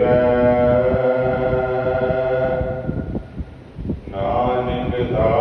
ਜੀਵੈ। Nanak ਦਾ